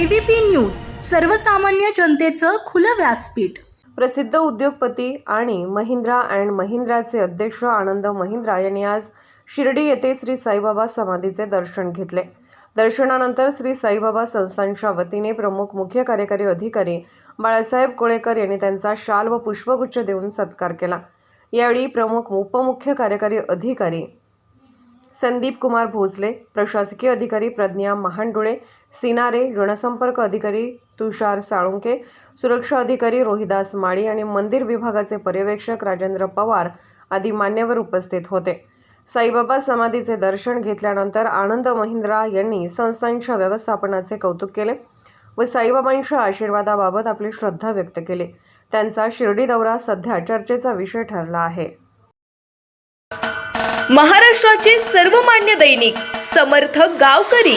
ABP news सर्वसामान्य जनतेचं खुलं व्यासपीठ. प्रसिद्ध उद्योगपती आणि महिंद्रा अँड महिंद्राचे अध्यक्ष आनंद महिंद्रा यांनी आज शिर्डी येथे श्री साईबाबा समाधीचे दर्शन घेतले. दर्शनानंतर श्री साईबाबा संस्थांच्या वतीने प्रमुख मुख्य कार्यकारी अधिकारी बाळासाहेब कोळेकर यांनी त्यांचा शाल व पुष्पगुच्छ देऊन सत्कार केला. यावेळी प्रमुख उपमुख्य कार्यकारी अधिकारी संदीप कुमार भोसले प्रशासकीय अधिकारी प्रज्ञा महांडुळे सिनारे जनसंपर्क अधिकारी तुषार साळुंके सुरक्षा अधिकारी रोहिदास माळी आणि मंदिर विभागाचे पर्यवेक्षक राजेंद्र पवार आदी मान्यवर उपस्थित होते. साईबाबा समाधीचे दर्शन घेतल्यानंतर आनंद महिंद्रा यांनी संस्थांच्या व्यवस्थापनाचे कौतुक केले व साईबाबांच्या आशीर्वादाबाबत आपली श्रद्धा व्यक्त केली. त्यांचा शिर्डी दौरा सध्या चर्चेचा विषय ठरला आहे. महाराष्ट्राचे सर्वमान्य दैनिक समर्थ गावकरी